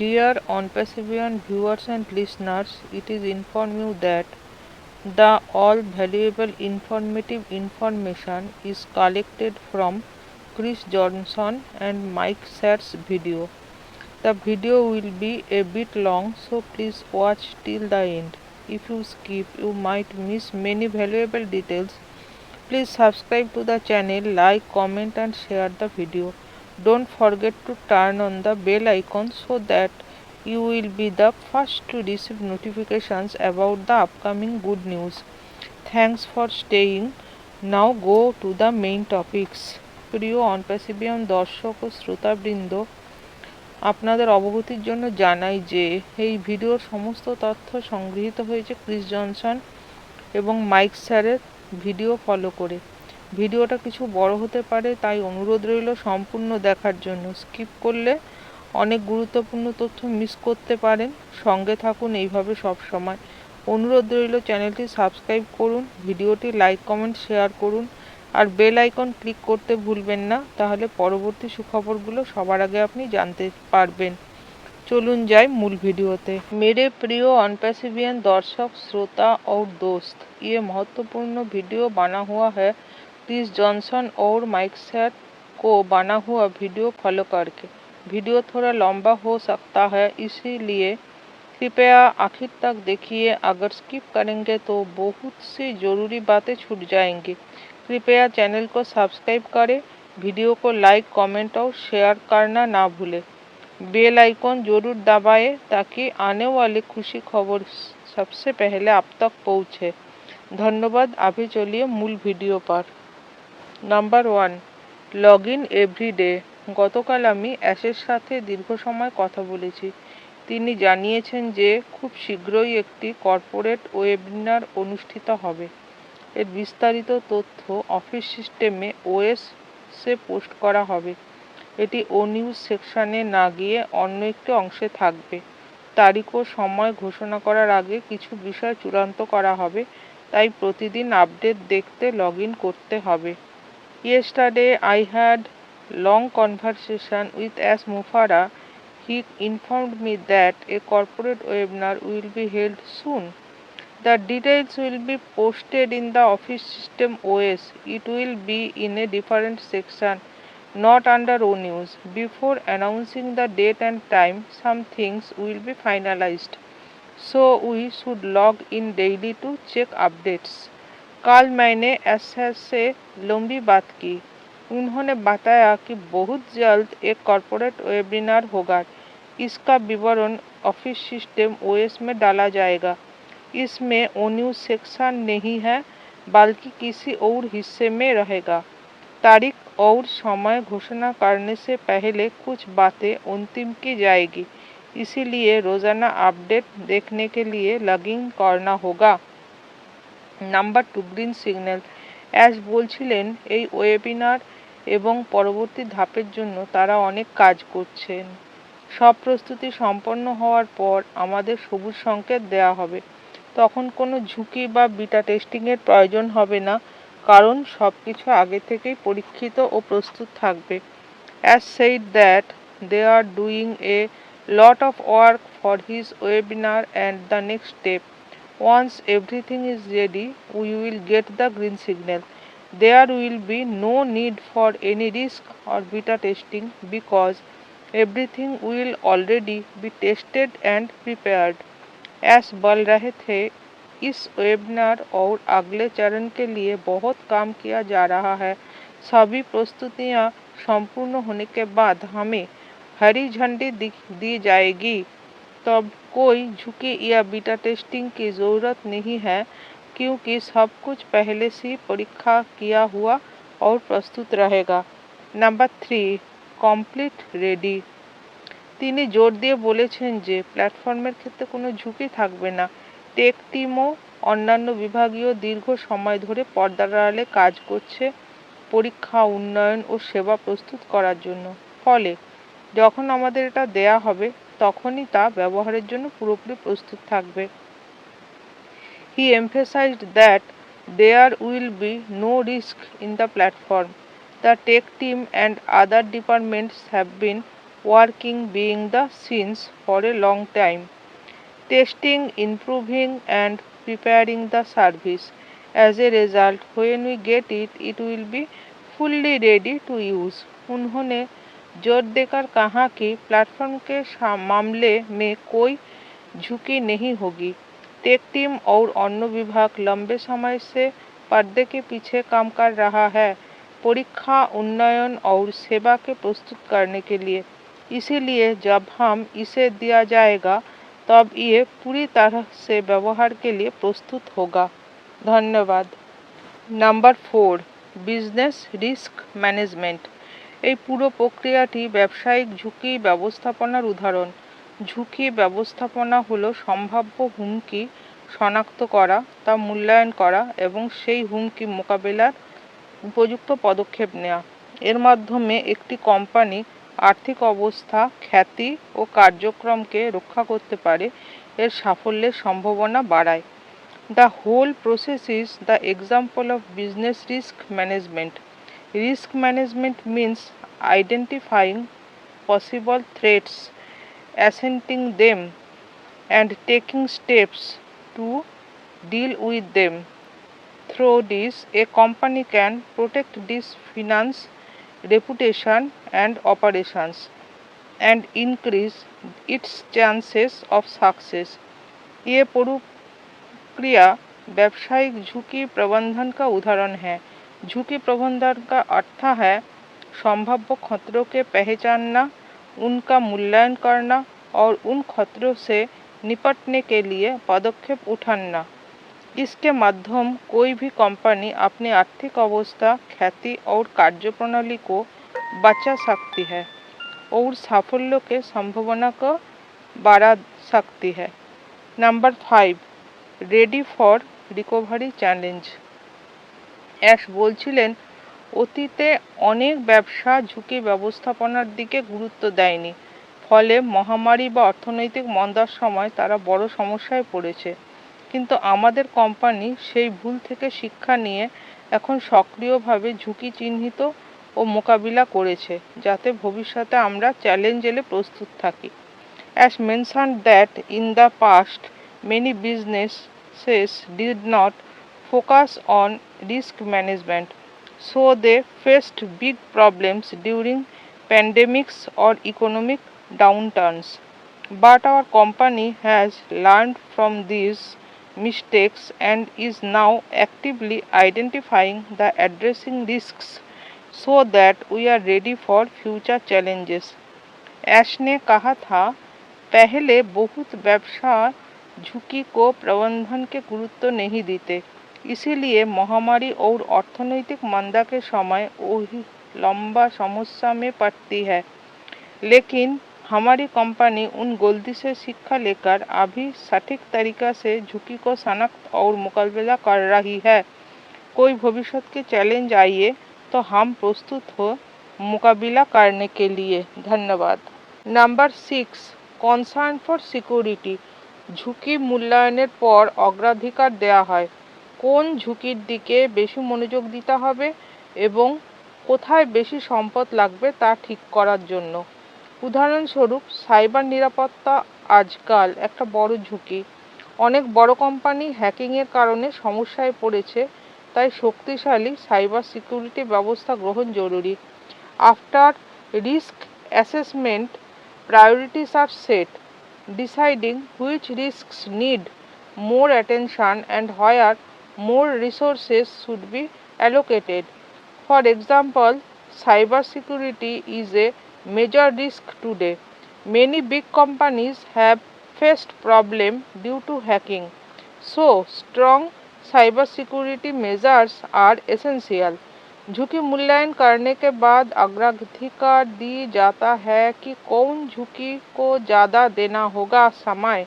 Dear Onpassivian viewers and listeners, it is inform you that the all valuable informative information is collected from Chris Johnson and Mike Sachs video. The video will be a bit long, so please watch till the end. If you skip, you might miss many valuable details. Please subscribe to the channel, like, comment, and share the video. Don't forget to turn on the bell icon so that you will be the first to receive notifications about the upcoming good news. Thanks for staying. Now go to the main topics. প্রিয় অনপ্যাসিবিয়ান দর্শক ও শ্রোতাবৃন্দ আপনাদের অবগতির জন্য জানাই যে এই ভিডিওর সমস্ত তথ্য সংগৃহীত হয়েছে ক্রিস জনসন এবং মাইক স্যারের ভিডিও ফলো করে ভিডিওটা কিছু বড় হতে পারে তাই অনুরোধ রইল সম্পূর্ণ দেখার জন্য স্কিপ করলে অনেক গুরুত্বপূর্ণ তথ্য মিস করতে পারেন সঙ্গে থাকুন এইভাবে সব সময় অনুরোধ রইল চ্যানেলটি সাবস্ক্রাইব করুন ভিডিওটি লাইক কমেন্ট শেয়ার করুন আর বেল আইকন ক্লিক করতে ভুলবেন না তাহলে পরবর্তী সুখবরগুলো সবার আগে আপনি জানতে পারবেন চলুন যাই मूल ভিডিওতে मेरे प्रिय अनपैसिवियन दर्शक श्रोता और दोस्त ये महत्वपूर्ण वीडियो बना हुआ है क्रिस जॉनसन और माइक सेट को बना हुआ वीडियो फॉलो करके। वीडियो थोड़ा लंबा हो सकता है, इसीलिए कृपया आखिर तक देखिए। अगर स्किप करेंगे तो बहुत सी ज़रूरी बातें छूट जाएँगी। कृपया चैनल को सब्सक्राइब करें, वीडियो को लाइक कमेंट और शेयर करना ना भूलें। बेल आइकॉन ज़रूर दबाएँ ताकि आने वाली खुशी खबर सबसे पहले आप तक पहुँचे। धन्यवाद, अभी चलिए मूल वीडियो पर। Number one log in everyday গতকাল আমি অ্যাশের সাথে দীর্ঘ সময় কথা বলেছি। তিনি জানিয়েছেন যে, খুব শীঘ্রই একটি কর্পোরেট ওয়েবিনার অনুষ্ঠিত হবে। এর বিস্তারিত তথ্য অফিস সিস্টেমে ওএসে পোস্ট করা হবে। এটি ও নিউজ সেকশানে না গিয়ে অন্য একটি অংশে থাকবে। তারিখ ও সময় ঘোষণা করার আগে কিছু বিষয় চূড়ান্ত করা হবে। তাই প্রতিদিন আপডেট দেখতে লগ ইন করতে হবে। Yesterday I had long conversation with S. Mufara. He informed me that a corporate webinar will be held soon. The details will be posted in the office system OS. It will be in a different section, not under O News. Before announcing the date and time, some things will be finalized. So we should log in daily to check updates. कल मैंने S S से लंबी बात की। उन्होंने बताया कि बहुत जल्द एक कॉरपोरेट वेबिनार होगा। इसका विवरण ऑफ़िस सिस्टम ओएस में डाला जाएगा। इसमें ओ न्यूज़ सेक्शन नहीं है, बल्कि किसी और हिस्से में रहेगा। तारीख और समय घोषणा करने से पहले कुछ बातें अंतिम की जाएगी। इसीलिए रोज़ाना अपडेट देखने के लिए लॉगिंग करना होगा। Number two, green signal. Ash বলছিলেন, এই ওয়েবিনার এবং পরবর্তী ধাপের জন্য তারা অনেক কাজ করছেন। সব প্রস্তুতি সম্পন্ন হওয়ার পর আমাদের সবুজ সংকেত দেওয়া হবে। তখন কোনো ঝুঁকি বা বিটা টেস্টিংয়ের প্রয়োজন হবে না, কারণ সব কিছু আগে থেকেই পরীক্ষিত ও প্রস্তুত থাকবে। As said that they are doing a lot of work for his webinar and the next step Once everything is ready, we will get the green signal. There will be no need for any risk or beta testing because everything will already be tested and prepared. As बल रहे थे इस webinar और अगले चरण के लिए बहुत काम किया जा रहा है सभी प्रस्तुतियाँ संपूर्ण होने के बाद हमें हरी झंडी दी जाएगी तब कोई झुकी या बीटा टेस्टिंग की ज़रूरत नहीं है क्योंकि सब कुछ पहले से परीक्षा किया हुआ और प्रस्तुत रहेगा নাম্বার থ্রি কমপ্লিট রেডি তিনি জোর দিয়ে বলেছেন যে প্ল্যাটফর্মের ক্ষেত্রে কোনো ঝুঁকি থাকবে না টেক টিমও অন্যান্য বিভাগীয় দীর্ঘ সময় ধরে পর্দার আড়ালে কাজ করছে পরীক্ষা উন্নয়ন ও সেবা প্রস্তুত করার জন্য ফলে যখন আমাদের এটা দেয়া হবে তখনই তা ব্যবহারের জন্য পুরোপুরি প্রস্তুত থাকবে he emphasized that there will be no risk in the platform the tech team and other departments have been working being the scenes for a long time, testing, improving, and preparing the service. As a result, when we get it, it will be fully ready to use. उन्होंने ज़ोर देकर कहा कि platform के मामले में कोई झुकी नहीं होगी। टेक टीम और अन्य विभाग लंबे समय से पर्दे के पीछे काम कर रहा है। परीक्षा, उन्नयन और सेवा के प्रस्तुत करने के लिए। इसीलिए जब हम इसे दिया जाएगा, तब ये पूरी तरह से व्यवहार के लिए प्रस्तुत होगा। धन्यवाद। Number four, business risk management. এই পুরো প্রক্রিয়াটি ব্যবসায়িক ঝুঁকি ব্যবস্থাপনার উদাহরণ। ঝুঁকি ব্যবস্থাপনা হলো সম্ভাব্য হুমকি শনাক্ত করা, তা মূল্যায়ন করা এবং সেই হুমকি মোকাবেলার উপযুক্ত পদক্ষেপ নেওয়া এর মাধ্যমে একটি কোম্পানি আর্থিক অবস্থা, খ্যাতি ও কার্যক্রমকে রক্ষা করতে পারে, এর সাফল্যের সম্ভাবনা বাড়ায়। The whole process is the example of business risk management. Risk management means identifying possible threats, assenting them, and taking steps to deal with them. Through this, a company can protect its finance, reputation, and operations and increase its chances of success. ये पूर्व क्रिया व्यावसायिक झुकी प्रबंधन का उदाहरण है झुकी प्रबंधन का अर्थ है, संभाव्य खतरों के पहचानना, उनका मूल्यांकन करना और उन खतरों से निपटने के लिए पदक्षेप उठाना। इसके माध्यम कोई भी कंपनी अपनी आर्थिक अवस्था, ख्याति और कार्यप्रणाली को बचा सकती है और साफल्य के संभावना को बढ़ा सकती है। Number five ready for recovery challenge Ash বলছিলেন, অতীতে অনেক ব্যবসা ঝুঁকি ব্যবস্থাপনার দিকে গুরুত্ব দেয়নি। ফলে মহামারী বা অর্থনৈতিক মন্দার সময় তারা বড় সমস্যায় পড়েছে। কিন্তু আমাদের কোম্পানি সেই ভুল থেকে শিক্ষা নিয়ে এখন সক্রিয়ভাবে ঝুঁকি চিহ্নিত ও মোকাবিলা করেছে, যাতে ভবিষ্যতে আমরা চ্যালেঞ্জ এলে প্রস্তুত থাকি। Ash mention that in the past many businesses did not focus on risk management so they faced big problems during pandemics or economic downturns but our company has learned from these mistakes and is now actively identifying the addressing risks so that we are ready for future challenges Ash ने कहा था पहले बहुत व्यवसाय झुकी को प्रबंधन के गुरुत्व नहीं देते इसीलिए महामारी और अर्थनैतिक मंदा के समय वही लंबा समस्या में पड़ती है लेकिन हमारी कंपनी उन गलती से शिक्षा लेकर अभी सटीक तरीका से झुकी को शनाख्त और मुकाबला कर रही है कोई भविष्य के चैलेंज आइए तो हम प्रस्तुत हो मुकाबला करने के लिए धन्यवाद number six concern for security ঝুঁকি মূল্যায়নের পর অগ্রাধিকার দেওয়া হয় কোন ঝুঁকির দিকে বেশি মনোযোগ দিতে হবে এবং কোথায় বেশি সম্পদ লাগবে তা ঠিক করার জন্য? উদাহরণস্বরূপ সাইবার নিরাপত্তা আজকাল একটা বড় ঝুঁকি। অনেক বড় কোম্পানি হ্যাকিংয়ের কারণে সমস্যায় পড়েছে তাই শক্তিশালী সাইবার সিকিউরিটি ব্যবস্থা গ্রহণ জরুরি। After risk assessment priorities are set, deciding which risks need more attention and where more resources should be allocated. For example, cybersecurity is a major risk today. Many big companies have faced problem due to hacking. So, strong cybersecurity measures are essential. झुकी मूल्यांकन करने के बाद अग्राधिकार दी जाता है कि कौन झुकी को ज़्यादा देना होगा समय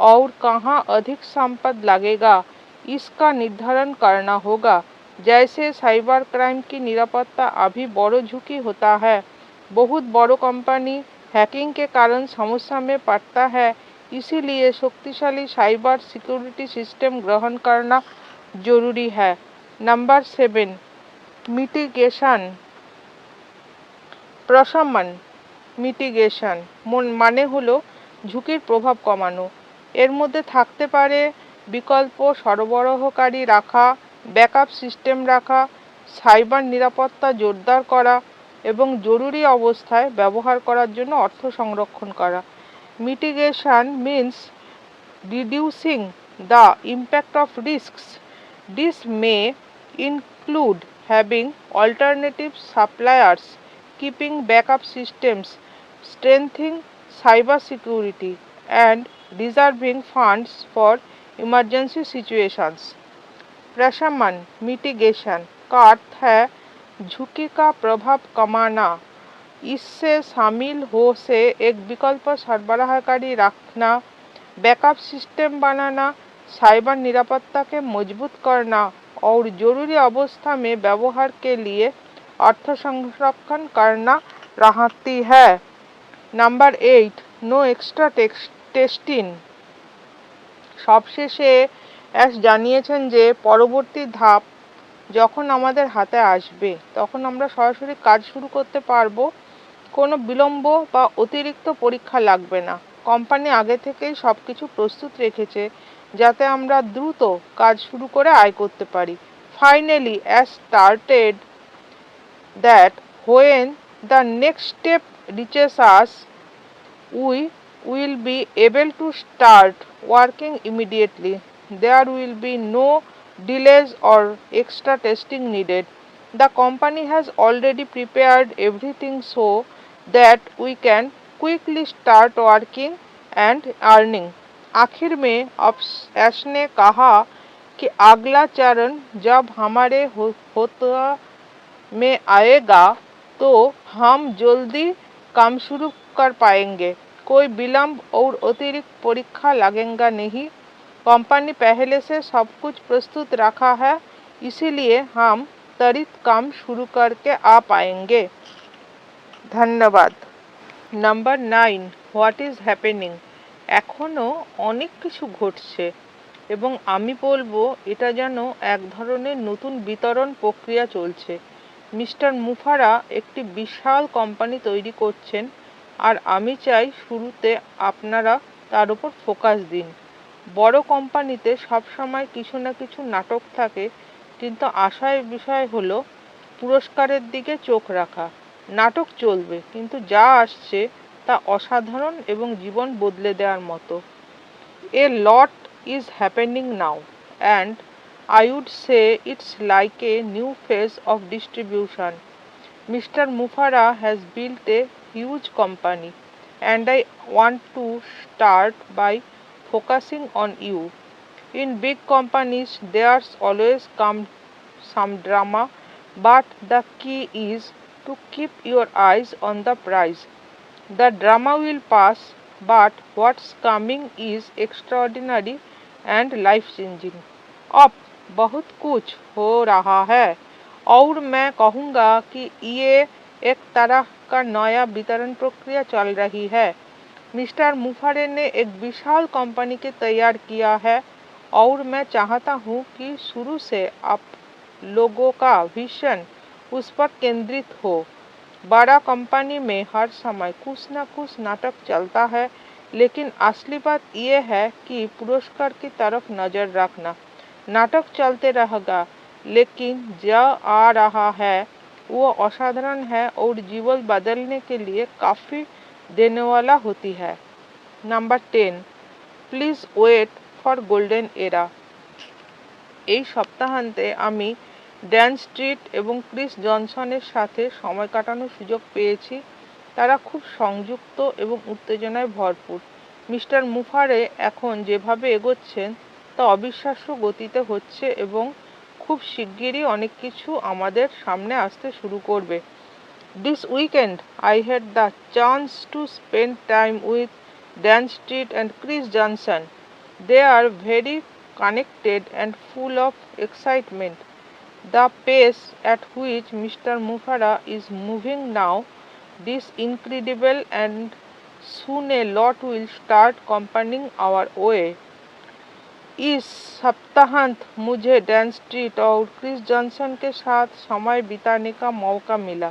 और कहाँ अधिक संपद लगेगा इसका निर्धारण करना होगा जैसे साइबर क्राइम की निरापत्ता अभी बड़ो झुकी होता है बहुत बड़ो कंपनी हैकिंग के कारण समस्या में पड़ता है इसीलिए शक्तिशाली साइबर सिक्योरिटी सिस्टम ग्रहण करना जरूरी है नंबर सेवन mitigation প্রশমন মিটিগেশন মানে হলো ঝুঁকির প্রভাব কমানো এর মধ্যে থাকতে পারে বিকল্প সরবরাহকারী রাখা, ব্যাকআপ সিস্টেম রাখা, সাইবার নিরাপত্তা জোরদার করা এবং জরুরি অবস্থায় ব্যবহার করার জন্য অর্থ সংরক্ষণ করা। Mitigation means reducing the impact of risks this may include having alternative suppliers keeping backup systems strengthening cyber security, and reserving funds for emergency situations. प्रशमन mitigation का अर्थ है झुकी का प्रभाव कमाना इससे शामिल हो से एक विकल्प सरबराहकारी रखना बैकअप सिस्टम बनाना साइबर निरापत्ता के मजबूत करना और जरूरी अवस्था में व्यवहार के लिए अर्थ संरक्षण करना रहती है number eight no extra testing সবশেষে অ্যাশ জানিয়েছেন যে পরবর্তী ধাপ যখন আমাদের হাতে আসবে তখন আমরা সরাসরি কাজ শুরু করতে পারব। কোনো বিলম্ব বা অতিরিক্ত পরীক্ষা লাগবে না। কোম্পানি আগে থেকেই সব কিছু প্রস্তুত রেখেছে যাতে আমরা দ্রুত কাজ শুরু করে আয় করতে পারি। Finally as started that when the next step reaches us, we will be able to start working immediately. There will be no delays or extra testing needed. The company has already prepared everything so that we can quickly start working and earning. आखिर में एश ने कहा कि अगला चरण जब हमारे हो, होता में आएगा तो हम जल्दी काम शुरू कर पाएँगे कोई विलंब और अतिरिक्त परीक्षा लगेगा नहीं कंपनी पहले से सब कुछ प्रस्तुत रखा है इसीलिए हम त्वरित काम शुरू करके आ पाएंगे ধন্যবাদ number nine what is happening এখনও অনেক কিছু ঘটছে এবং আমি বলবো এটা যেন এক ধরনের নতুন বিতরণ প্রক্রিয়া চলছে মিস্টার মুফারা একটি বিশাল কোম্পানি তৈরি করছেন আর আমি চাই শুরুতে আপনারা তার উপর ফোকাস দিন বড় কোম্পানিতে সবসময় কিছু না কিছু নাটক থাকে, কিন্তু আশায় বিষয় হলো পুরস্কারের দিকে চোখ রাখা নাটক চলবে, কিন্তু যা আসছে তা অসাধারণ এবং জীবন বদলে দেওয়ার মতো a lot is happening now, and I would say it's like a new phase of distribution. Mr. Mufara has built a huge company and I want to start by focusing on you. In big companies, there's always come some drama, but the key is to keep your eyes on the prize. The drama will pass, but what's coming is extraordinary and life changing. Up बहुत कुछ हो रहा है और मैं कहूँगा कि ये एक तरह का नया वितरण प्रक्रिया चल रही है मिस्टर मुफारे ने एक विशाल कंपनी के तैयार किया है और मैं चाहता हूँ कि शुरू से आप लोगों का विजन उस पर केंद्रित हो बड़ा कंपनी में हर समय कुछ न कुछ नाटक चलता है लेकिन असली बात यह है कि पुरस्कार की तरफ़ नज़र रखना नाटक चलते रहेगा लेकिन जो आ रहा है वो असाधारण है और जीवन बदलने के लिए काफ़ी देने वाला होती है number ten please wait for golden এরা এই সপ্তাহান্তে আমি ড্যান স্ট্রিট এবং ক্রিস জনসনের সাথে সময় কাটানোর সুযোগ পেয়েছি তারা খুব সংযুক্ত এবং উত্তেজনায় ভরপুর মিস্টার মুফারে এখন যেভাবে এগোচ্ছেন তা অবিশ্বাস্য গতিতে হচ্ছে এবং খুব শিগগিরই অনেক কিছু আমাদের সামনে আসতে শুরু করবে। This weekend I had the chance to spend time with Dan Street and Chris Johnson they are very connected and full of excitement the pace at which mister Mo Farah is moving now this incredible and soon a lot will start accompanying our way. इस सप्ताहांत मुझे Dan Street और Chris Johnson के साथ समय बिताने का मौका मिला।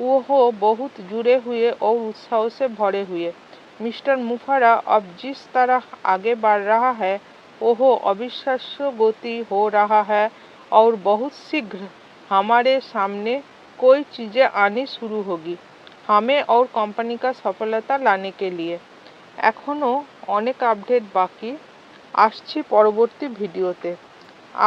वह बहुत जुड़े हुए और उत्साह से भरे हुए। मिस्टर मुफारा अब जिस तरह आगे बढ़ रहा है वह अविश्वास्य गति हो रहा है और बहुत शीघ्र हमारे सामने कोई चीज़ें आनी शुरू होगी, हमें और कंपनी का सफलता लाने के लिए। एखोनो अनेक अपडेट बाकी। আসছি পরবর্তী ভিডিওতে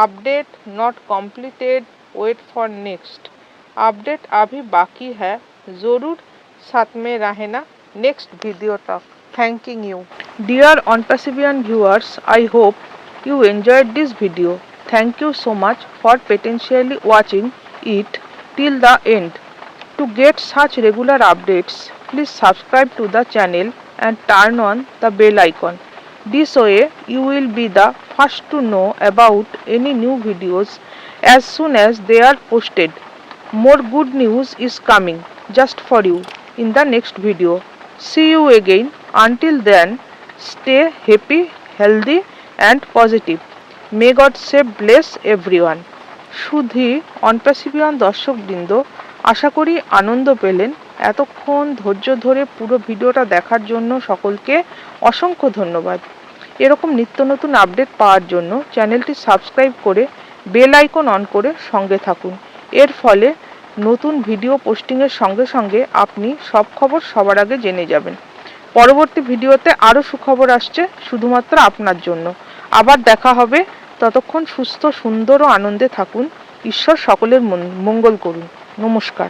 update not completed wait for next update अभी बाकी है ज़रूर साथ में रहना नेक्स्ट वीडियो तक thanking you dear on perseverant viewers i hope you enjoyed this video thank you so much for potentially watching it till the end to get such regular updates please subscribe to the channel and turn on the bell icon This way you will be the first to know about any new videos as soon as they are posted more good news is coming just for you in the next video see you again until then stay happy healthy and positive may god save bless everyone শুধু অনপ্যাসিভিয়ান দর্শকবৃন্দ আশা করি আনন্দ পেলেন এতক্ষণ ধৈর্য ধরে পুরো ভিডিওটা দেখার জন্য সকলকে অসংখ্য ধন্যবাদ। এরকম নিত্য নতুন আপডেট পাওয়ার জন্য চ্যানেলটি সাবস্ক্রাইব করে বেল আইকন অন করে সঙ্গে থাকুন। এর ফলে নতুন ভিডিও পোস্টিংয়ের সঙ্গে সঙ্গে আপনি সব খবর সবার আগে জেনে যাবেন। পরবর্তী ভিডিওতে আরও সুখবর আসছে শুধুমাত্র আপনার জন্য। আবার দেখা হবে। ততক্ষণ সুস্থ, সুন্দর ও আনন্দে থাকুন। ঈশ্বর সকলের মঙ্গল করুন। নমস্কার।